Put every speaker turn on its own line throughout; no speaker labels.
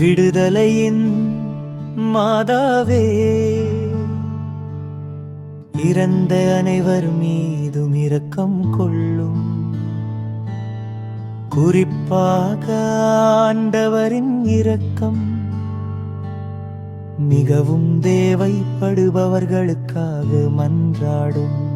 விடுதலையின் மாதாவே இறந்த அனைவர் மீதும் இரக்கம் கொள்ளும். குறிப்பாக ஆண்டவரின் இரக்கம் மிகவும் தேவைப்படுபவர்களுக்காக மன்றாடும்.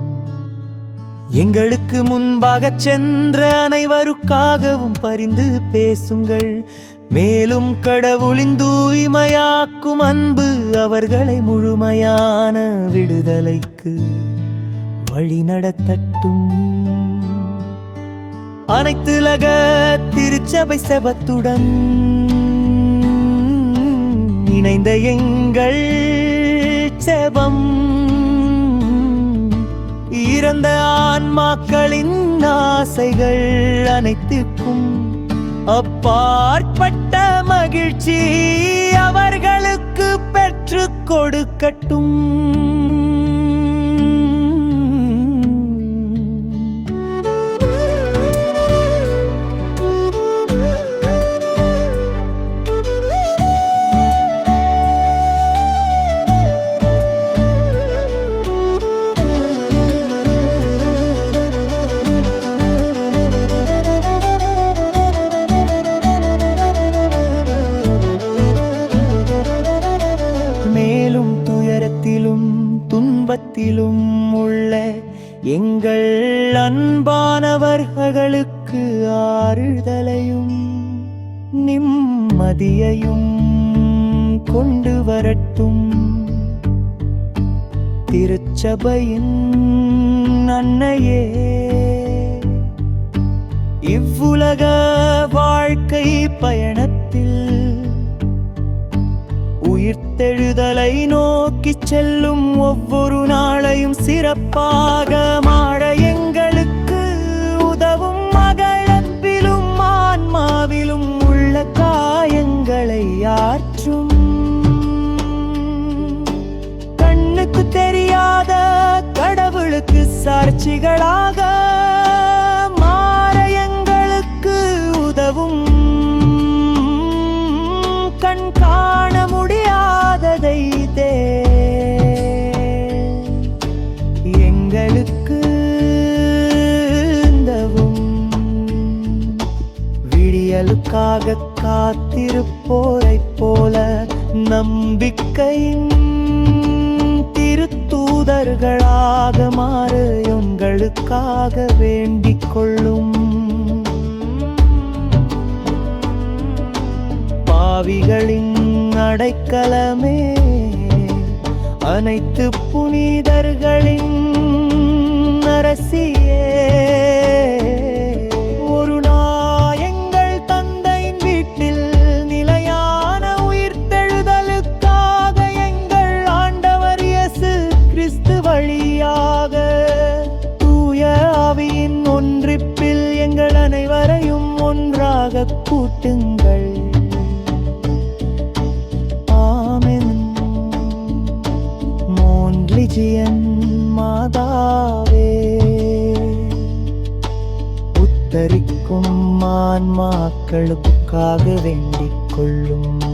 எங்களுக்கு முன்பாக சென்ற அனைவருக்காகவும் பரிந்து பேசுங்கள். மேலும் கடவுளின் தூய்மையாக்கும் அன்பு அவர்களை முழுமையான விடுதலைக்கு வழி வழிநடத்தட்டும் அனைத்துலக திருச்சபை செபத்துடன் இணைந்த எங்கள் செபம். இறந்த ஆன்மாக்களின் ஆசைகள் அனைத்துக்கும் அப்பாற்பட்ட மகிழ்ச்சி அவர்களுக்கு பெற்று கொடுக்கட்டும். துன்பத்திலும் உள்ள எங்கள் அன்பானவர்களுக்கு ஆறுதலையும் நிம்மதியையும் கொண்டு வரட்டும். திருச்சபையின் அன்னையே இவ்வுலக வாழ்க்கை பயண உயிர்த்தெழுதலை நோக்கி செல்லும் ஒவ்வொரு நாளையும் சிறப்பாக மாட எங்களுக்கு உதவும் மகளப்பிலும் ஆன்மாவிலும் உள்ள காயங்களை ஆற்றும். கண்ணுக்கு தெரியாத கடவுளுக்கு சாட்சிகளாக விடியலுக்காக காத்திருப்போரைப் போல நம்பிக்கையின் திருத்தூதர்களாக மாறு உங்களுக்காக வேண்டிக் கொள்ளும். பாவிகளின் அடைக்கலமே அனைத்து புனிதர்களின் ஒன்றாக கூட்டுங்கள். ஆமென். மோன்லிஜியன் மாதாவே. உத்தரிக்கும் ஆன்மாக்களுக்காக வேண்டிக் கொள்ளும்.